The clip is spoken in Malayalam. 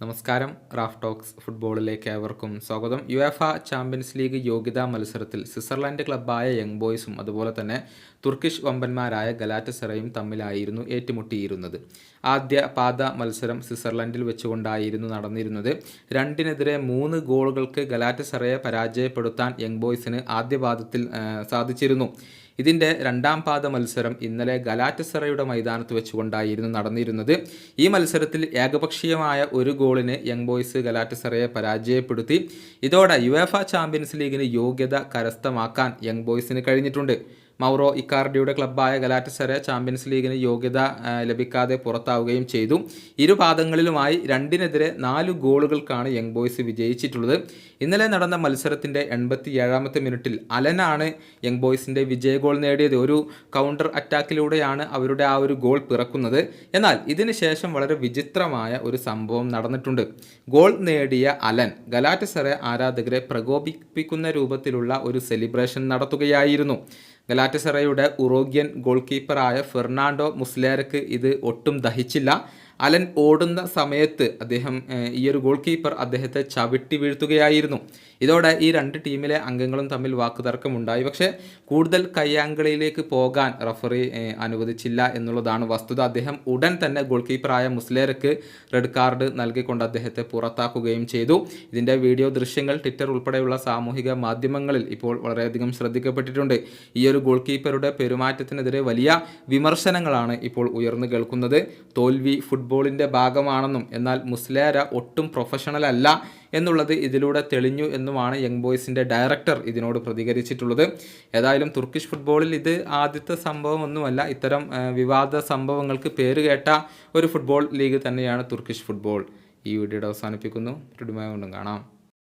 നമസ്കാരം. റാഫ് ടോക്സ് ഫുട്ബോളിലേക്ക് ഏവർക്കും സ്വാഗതം. യു എഫ ചാമ്പ്യൻസ് ലീഗ് യോഗ്യതാ മത്സരത്തിൽ സ്വിറ്റ്സർലൻഡ് ക്ലബ്ബായ യങ് ബോയ്സും അതുപോലെ തന്നെ തുർക്കിഷ് വമ്പന്മാരായ ഗലാറ്റസെറയും തമ്മിലായിരുന്നു ഏറ്റുമുട്ടിയിരുന്നത്. ആദ്യ പാദ മത്സരം സ്വിറ്റ്സർലൻഡിൽ വെച്ചുകൊണ്ടായിരുന്നു നടന്നിരുന്നത്. രണ്ടിനെതിരെ മൂന്ന് ഗോളുകൾക്ക് ഗലാറ്റസെറയെ പരാജയപ്പെടുത്താൻ യങ് ബോയ്സിന് ആദ്യ പാദത്തിൽ സാധിച്ചിരുന്നു. ഇതിന്റെ രണ്ടാം പാദ മത്സരം ഇന്നലെ ഗലാറ്റസറയുടെ മൈതാനത്ത് വെച്ചുകൊണ്ടായിരുന്നു നടന്നിരുന്നത്. ഈ മത്സരത്തിൽ ഏകപക്ഷീയമായ ഒരു ഗോളിന് യങ് ബോയ്സ് ഗലാറ്റസറയെ പരാജയപ്പെടുത്തി. ഇതോടെ യുവേഫ ചാമ്പ്യൻസ് ലീഗിന് യോഗ്യത കരസ്ഥമാക്കാൻ യങ് ബോയ്സിന് കഴിഞ്ഞിട്ടുണ്ട്. മൗറോ ഇക്കാർഡിയുടെ ക്ലബ്ബായ ഗലാറ്റസറെ ചാമ്പ്യൻസ് ലീഗിന് യോഗ്യത ലഭിക്കാതെ പുറത്താവുകയും ചെയ്തു. ഇരു പാദങ്ങളിലുമായി രണ്ടിനെതിരെ നാല് ഗോളുകൾക്കാണ് യങ് ബോയ്സ് വിജയിച്ചിട്ടുള്ളത്. ഇന്നലെ നടന്ന മത്സരത്തിന്റെ എൺപത്തി ഏഴാമത്തെ മിനിറ്റിൽ അലനാണ് യങ് ബോയ്സിന്റെ വിജയ ഗോൾ നേടിയത്. ഒരു കൗണ്ടർ അറ്റാക്കിലൂടെയാണ് അവരുടെ ആ ഒരു ഗോൾ പിറക്കുന്നത്. എന്നാൽ ഇതിന് ശേഷം വളരെ വിചിത്രമായ ഒരു സംഭവം നടന്നിട്ടുണ്ട്. ഗോൾ നേടിയ അലൻ ഗലാറ്റസറ ആരാധകരെ പ്രകോപിപ്പിക്കുന്ന രൂപത്തിലുള്ള ഒരു സെലിബ്രേഷൻ നടത്തുകയായിരുന്നു. ഗലാറ്റസറയുടെ ഉറോഗ്യൻ ഗോൾ കീപ്പറായ ഫെർണാണ്ടോ മുസ്ലേരക്ക് ഇത് ഒട്ടും ദഹിച്ചില്ല. അലൻ ഓടുന്ന സമയത്ത് അദ്ദേഹം ഈ ഒരു ഗോൾ കീപ്പർ അദ്ദേഹത്തെ ചവിട്ടി വീഴ്ത്തുകയായിരുന്നു. ഇതോടെ ഈ രണ്ട് ടീമിലെ അംഗങ്ങളും തമ്മിൽ വാക്കുതർക്കമുണ്ടായി പക്ഷേ കൂടുതൽ കയ്യാങ്കളിയിലേക്ക് പോകാൻ റഫറി അനുവദിച്ചില്ല എന്നുള്ളതാണ് വസ്തുത. അദ്ദേഹം ഉടൻ തന്നെ ഗോൾ കീപ്പറായ മുസ്ലേരക്ക് റെഡ് കാർഡ് നൽകിക്കൊണ്ട് അദ്ദേഹത്തെ പുറത്താക്കുകയും ചെയ്തു. ഇതിന്റെ വീഡിയോ ദൃശ്യങ്ങൾ ട്വിറ്റർ ഉൾപ്പെടെയുള്ള സാമൂഹിക മാധ്യമങ്ങളിൽ ഇപ്പോൾ വളരെയധികം ശ്രദ്ധിക്കപ്പെട്ടിട്ടുണ്ട്. ഈ ഒരു ഗോൾ കീപ്പറുടെ പെരുമാറ്റത്തിനെതിരെ വലിയ വിമർശനങ്ങളാണ് ഇപ്പോൾ ഉയർന്നു കേൾക്കുന്നത്. തോൽവി ഫുട്ബോളിന്റെ ഭാഗമാണെന്നും എന്നാൽ മുസ്ലേര ഒട്ടും പ്രൊഫഷണൽ അല്ല എന്നുള്ളത് ഇതിലൂടെ തെളിഞ്ഞു എന്നുമാണ് യങ് ബോയ്സിന്റെ ഡയറക്ടർ ഇതിനോട് പ്രതികരിച്ചിട്ടുള്ളത്. ഏതായാലും തുർക്കിഷ് ഫുട്ബോളിൽ ഇത് ആദ്യത്തെ സംഭവമൊന്നുമല്ല ഇത്തരം വിവാദ സംഭവങ്ങൾക്ക് പേരുകേട്ട ഒരു ഫുട്ബോൾ ലീഗ് തന്നെയാണ് തുർക്കിഷ് ഫുട്ബോൾ. ഈ വീഡിയോയുടെ അവസാനിപ്പിക്കുന്നു. വീണ്ടും കാണാം.